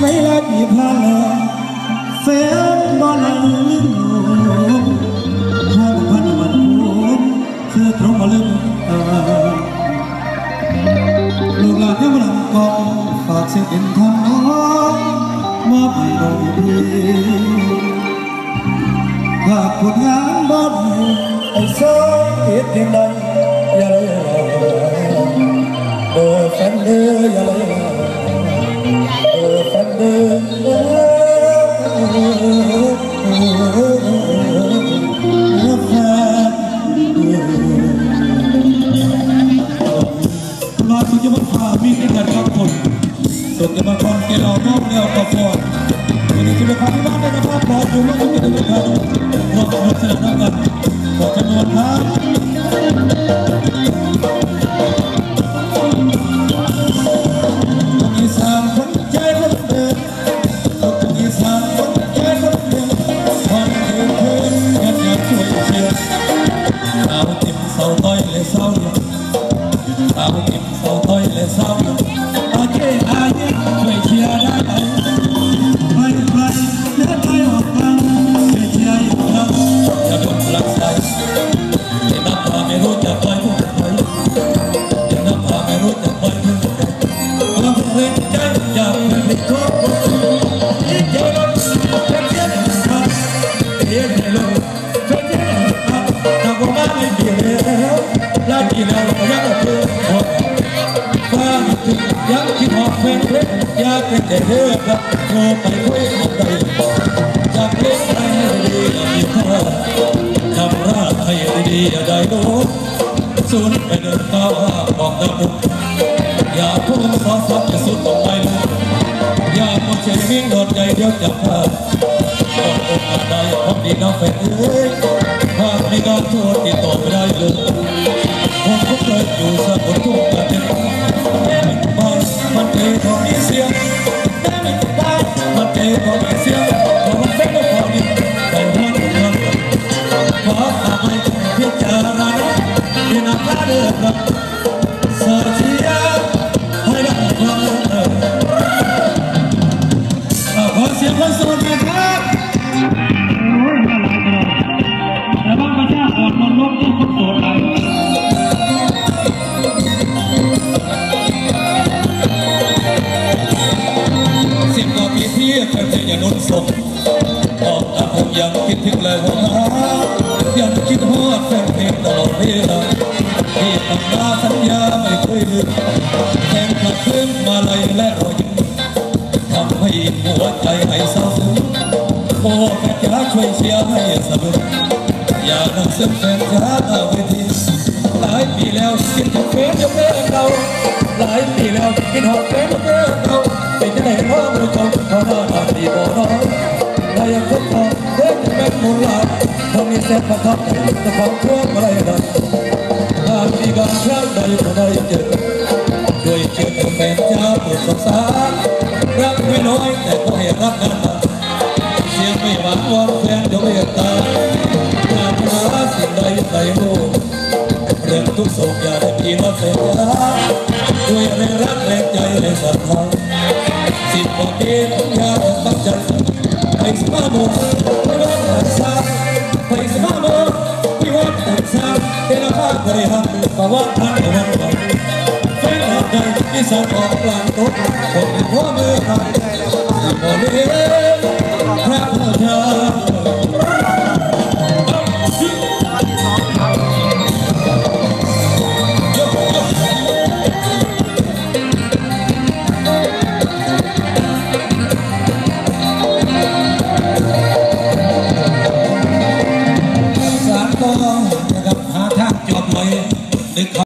เวลาที่ผ่านแล้วแฟนบ่ลังลืมหนูทางพันวันผมคือตรงมาลืมตาลูกหลา สุดยอดคนเกล้ามองเลี้ยวกับฟอนวันนี้จะเป็นความที่บ้านได้นะครับรออยู่ว่าจะเป็นยังไงรอสนุกสนานกันขอจำนวนครับากเป็นทุก ยิ่งโดดใจเดียวจะพลาดกอดอกอาได้พบดีน้องแฟนเอ้ยหากมีการโทษติดต่อไม่ได้เลยผมก็เคยอยู่สมุทรทุกประเทศแม่ไม่ไปมันเททองมีเสียงแม่ไม่ไปมันเททองมีเสียงเพราะมันเป็นก็พอดีแต่รักกันขอฝากให้พิจารณาที่นักการเดินครับ Sajiya Hayda Hayda ขอ ยเจอย่านุ่นส่งบอกตาผมยังคิดถึงเลยวหายังคิดฮอดแฟนเพลงตลอดเวลาที่ทำมาสัญญาไม่เคยลืมแทงกลับคืนมาเลยและรอยยิ้มทำให้หัวใจให้เศร้าซึ้งโอ้แฟนจ๋าช่วยเชียร์ให้สะดุดอย่านักซึ้งแฟนจ๋าหน้าเวทีหลายปีแล้วคิดถึงแฟนจะเป็นเราหลายปีแล้วคิดหอดแฟนจะเป็นเราเป็นารครั้งใดก็ได้เจอด้วยเชื่อแฟนเจ้าโปรดสงสารรักไม่น้อยแต่ก็ให้รักกันมาเสียงไม่หวานวอนแฟนจะเมตตาหากหาสิ่งใดใส่โลกเรื่องทุกโศกอย่าได้พี่น้องแฟนจ้าด้วยแรงรักแรงใจแรงศรัทธาสิบกว่าปีผมอยากตั้งใจไปสมาโม ริหารประวัติท่านในวันก่อนแฟนหักใจที่สองของกลางโตคนหัวมือทำที่พ่อเลี้ยงพระพุทธ